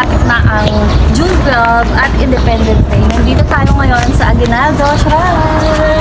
malapit na ang June 12 at Independence Day. Nandito tayo ngayon sa Aguinaldo Shrine.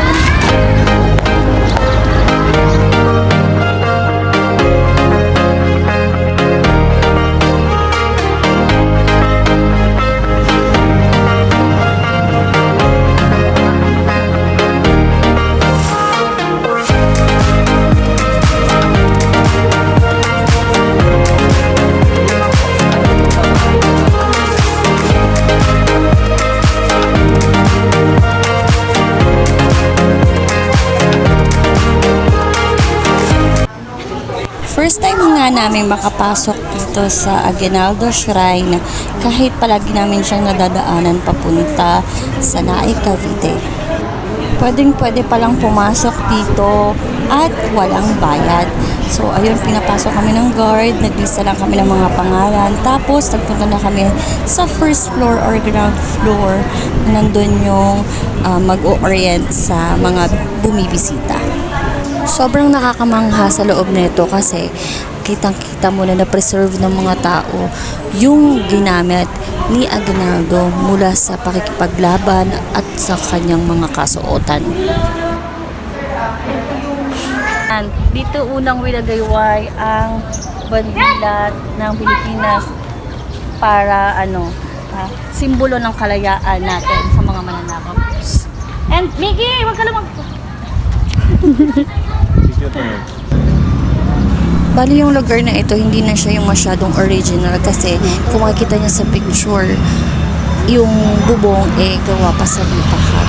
First time nga namin makapasok dito sa Aguinaldo Shrine kahit palagi namin siyang nadadaanan papunta sa Naik, Cavite. Pwedeng pwede palang pumasok dito at walang bayad. So ayun, pinapasok kami ng guard, naglista lang kami ng mga pangalan. Tapos nagpunta na kami sa first floor or ground floor. Nandun yung ah, mag-o-orient sa mga bumibisita. Sobrang nakakamangha sa loob nito kasi kitang-kita mo na na-preserve ng mga tao yung ginamit ni Aguinaldo mula sa pakikipaglaban at sa kanyang mga kasuotan. And dito unang winagayway ang bandila ng Pilipinas para ano, ah, simbolo ng kalayaan natin sa mga mananakop. And Mickey, wag ka lang mag- Bali yung lugar na ito, hindi na siya yung masyadong original kasi kung makikita niya sa picture, yung bubong eh gawa pa sa lipahan.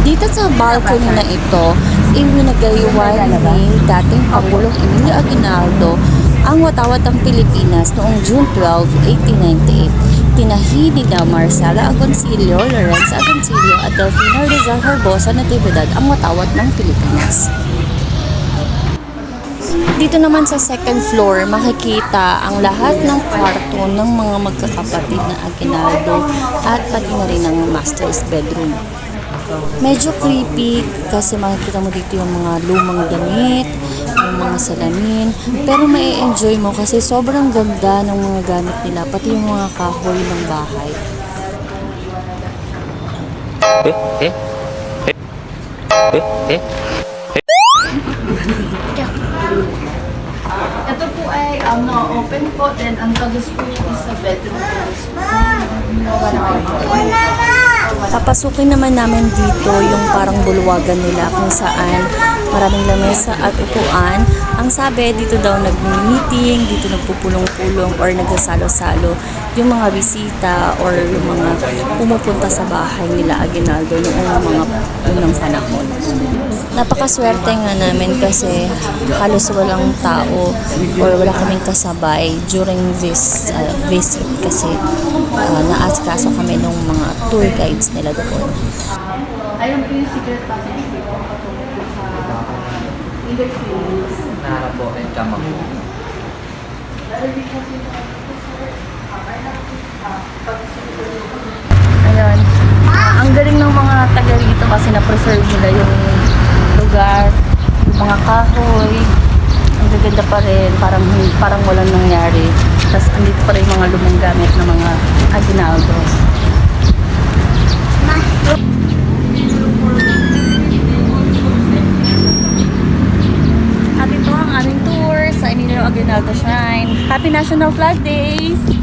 Dito sa balcony na ito, iwinagayway ni dating Pangulong Emilio Aguinaldo ang watawat ng Pilipinas noong June 12, 1898. Tinahi ni na Marcela Agoncillo, Lawrence Agoncillo at Delfino Rizal Harbosa Natividad ang watawat ng Pilipinas. Dito naman sa second floor, makikita ang lahat ng kwarto ng mga magkakapatid na Aguinaldo at pati na rin ang master's bedroom. Medyo creepy kasi makikita mo dito yung mga lumang damit, yung mga salamin. Pero may enjoy mo kasi sobrang ganda ng mga gamit nila, pati yung mga kahoy ng bahay. Eh? Eh? Eh? Eh? Ito po ay um, na-open po, then ang tagas po niya is sa bedroom. Papasukin naman namin dito yung parang bulwagan nila kung saan maraming lamesa at upuan. Ang sabi, dito daw nag-meeting, dito nagpupulong-pulong or nagsasalo-salo yung mga bisita or yung mga pumupunta sa bahay nila Aguinaldo noong mga unang panahon. Napakaswerte nga namin kasi halos walang tao or wala kaming kasabay during this uh, visit kasi uh, naasikaso kami ng mga tour guides nila doon. Ayun po yung secret passage dito. Philippines. Naharap po ang kama ko. Ayun. Ah, ang galing ng mga taga rito kasi na-preserve nila yung lugar, yung mga kahoy. Ang gaganda pa rin, parang, parang walang nangyari. Tapos andito pa rin mga lumang gamit ng mga Aguinaldos. At Emilio Aguinaldo Shrine. Happy National Flag Days!